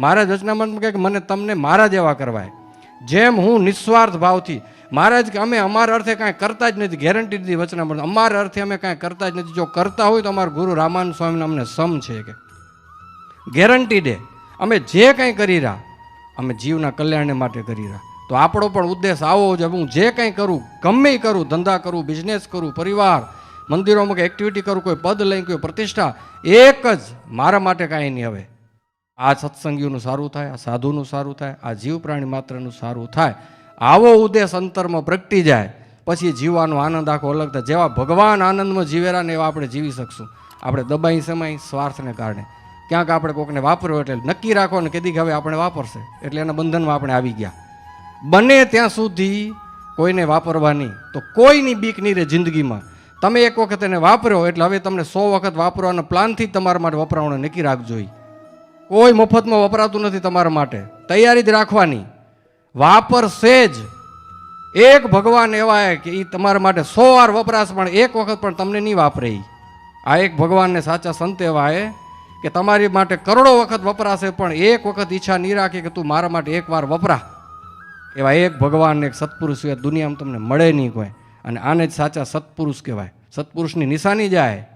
મહારાજ વચનામૃતમાં કહે કે મને તમને મારા જેવા કરવાય. જેમ હું નિસ્વાર્થ ભાવથી, મહારાજ કે અમે અમારા અર્થે કાંઈ કરતા જ નથી ગેરંટી દીધી વચનામૃત અમારા અર્થે અમે કાંઈ કરતા જ નથી. જો કરતા હોય તો અમારા ગુરુ રામાન સ્વામીને અમને સમ છે કે. ગેરંટી દે. અમે જે કંઈ કરી રહ્યા, અમે જીવના કલ્યાણને માટે કરી રહ્યા. તો આપણો પણ ઉદ્દેશ આવો જ હું જે કંઈ કરું, ગમે કરું, ધંધા કરું બિઝનેસ કરું, પરિવાર, મંદિરોમાં કંઈ એક્ટિવિટી કરું, કોઈ પદ લઈ કોઈ પ્રતિષ્ઠા, એક જ મારા માટે કાંઈ નહીં હવે. આ સત્સંગીઓનું સારું થાય, આ સાધુનું સારું થાય, આ જીવ પ્રાણી માત્રનું સારું થાય. આવો ઉદ્દેશ અંતરમાં પ્રગટી જાય, પછી જીવવાનો આનંદ આખો અલગ થાય. જેવા ભગવાન આનંદમાં જીવેરા ને એવા આપણે જીવી શકશું. આપણે દબાઈ સમાય સ્વાર્થને કારણે. ક્યાંક આપણે કોકને વાપર્યો એટલે નક્કી રાખો ને કે હવે આપણે વાપરશે. એટલે એના બંધનમાં આપણે આવી ગયા. બને ત્યાં સુધી કોઈને વાપરવાની તો કોઈની બીક નહીં રહે જિંદગીમાં. તમે એક વખત એને વાપર્યો એટલે હવે તમને સો વખત વાપરવાના પ્લાનથી તમારા માટે વપરાવાનું નક્કી રાખજો ઈ. કોઈ મફતમાં વપરાતું નથી તમારા માટે. તૈયારી જ રાખવાની. વાપરશે જ એક ભગવાન એવા કે એ તમારા માટે સો વાર વપરાશ પણ એક વખત પણ તમને નહીં વાપરે. આ એક ભગવાનને સાચા સંત એવા એ કે તમારી માટે કરોડો વખત વપરાશે પણ એક વખત ઈચ્છા નહીં રાખે કે તું મારા માટે એક વાર વપરા. એવા એક ભગવાન એક સત્પુરુષ સિવાય દુનિયામાં તમને મળે નહીં કોઈ. અને આને જ સાચા સત્પુરુષ કહેવાય. સત્પુરુષની નિશાની જાય.